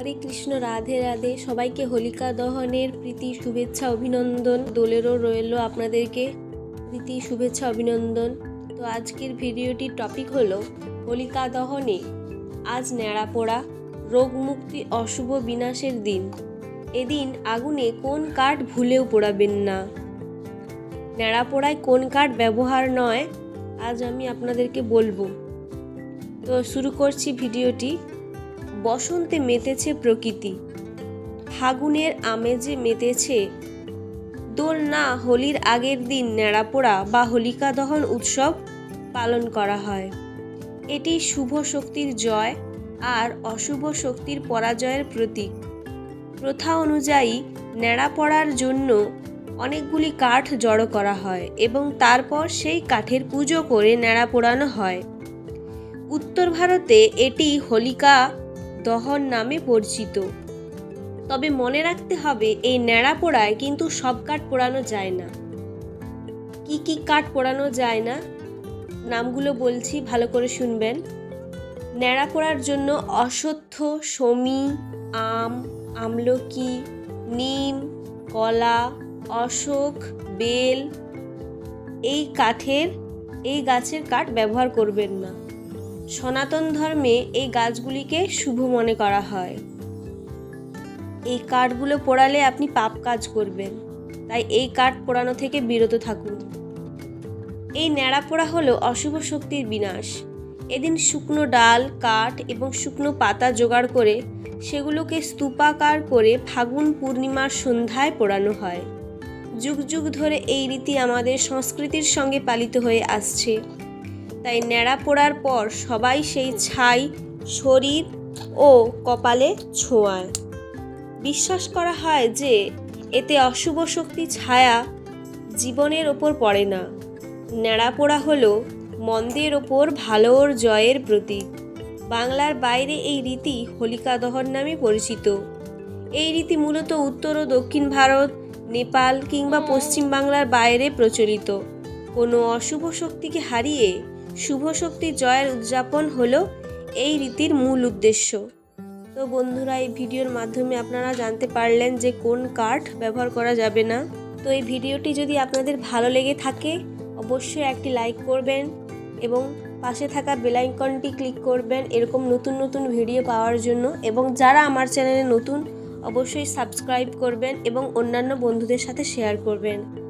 হরে কৃষ্ণ, রাধে রাধে। সবাইকে হোলিকা দহনের প্রীতি, শুভেচ্ছা, অভিনন্দন। দোলেরও রইল আপনাদেরকে প্রীতি, শুভেচ্ছা, অভিনন্দন। তো আজকের ভিডিওটির টপিক হলো হোলিকা দহনে আজ ন্যাড়া পোড়া, রোগ মুক্তি, অশুভ বিনাশের দিন। এদিন আগুনে কোন কাঠ ভুলেও পোড়াবেন না। ন্যাড়া পোড়ায় কোন কাঠ ব্যবহার নয়, আজ আমি আপনাদেরকে বলব। তো শুরু করছি ভিডিওটি। বসন্তে মেতেছে প্রকৃতি। ফাগুনের আমেজে মেতেছে দোল না হোলির আগের দিন ন্যাড়াপোড়া বা হোলিকা দহন উৎসব পালন করা হয়। এটি শুভ শক্তির জয় আর অশুভ শক্তির পরাজয়ের প্রতীক। প্রথা অনুযায়ী ন্যাড়া পড়ার জন্য অনেকগুলি কাঠ জড়ো করা হয় এবং তারপর সেই কাঠের পুজো করে ন্যাড়া পোড়ানো হয়। উত্তর ভারতে এটি হোলিকা দহন নামে পরিচিত। তবে মনে রাখতে হবে, এই ন্যাড়া পোড়ায় কিন্তু সব কাঠ পোড়ানো যায় না। কি কি কাঠ পোড়ানো যায় না? নামগুলো বলছি, ভালো করে শুনবেন। ন্যাড়া পোড়ার জন্য অশ্বত্থ শমী আম, আমলকি, নিম, কলা, অশোক, বেল, এই কাঠের, এই গাছের কাঠ ব্যবহার করবেন না। সনাতন ধর্মে এই গাছগুলিকে শুভ মনে করা হয়। এই কাঠগুলো পোড়ালে আপনি পাপ কাজ করবেন। তাই এই কাঠ পোড়ানো থেকে বিরত থাকুন। এই ন্যাড়া পোড়া হলো অশুভ শক্তির বিনাশ। এদিন শুকনো ডাল, কাঠ এবং শুকনো পাতা জোগাড় করে সেগুলোকে স্তূপাকার করে ফাগুন পূর্ণিমার সন্ধ্যায় পোড়ানো হয়। যুগ যুগ ধরে এই রীতি আমাদের সংস্কৃতির সঙ্গে পালিত হয়ে আসছে। তাই ন্যাড়া পোড়ার পর সবাই সেই ছাই, শরীর ও কপালে ছোঁয়ায়। বিশ্বাস করা হয় যে এতে অশুভ শক্তি, ছায়া জীবনের ওপর পড়ে না। ন্যাড়া পোড়া হল মন্দের ওপর ভালোর জয়ের প্রতীক। বাংলার বাইরে এই রীতি হোলিকা দহন নামে পরিচিত। এই রীতি মূলত উত্তর ও দক্ষিণ ভারত, নেপাল কিংবা পশ্চিম বাংলার বাইরে প্রচলিত। কোনো অশুভ শক্তিকে হারিয়ে শুভ শক্তি জয়ের উদযাপন হলো এই রীতির মূল উদ্দেশ্য। তো বন্ধুরা, এই ভিডিওর মাধ্যমে আপনারা জানতে পারলেন যে কোন কাঠ ব্যবহার করা যাবে না। তো এই ভিডিওটি যদি আপনাদের ভালো লেগে থাকে, অবশ্যই একটি লাইক করবেন এবং পাশে থাকা বেলাইকনটি ক্লিক করবেন এরকম নতুন নতুন ভিডিও পাওয়ার জন্য এবং যারা আমার চ্যানেলে নতুন, অবশ্যই সাবস্ক্রাইব করবেন এবং অন্যান্য বন্ধুদের সাথে শেয়ার করবেন।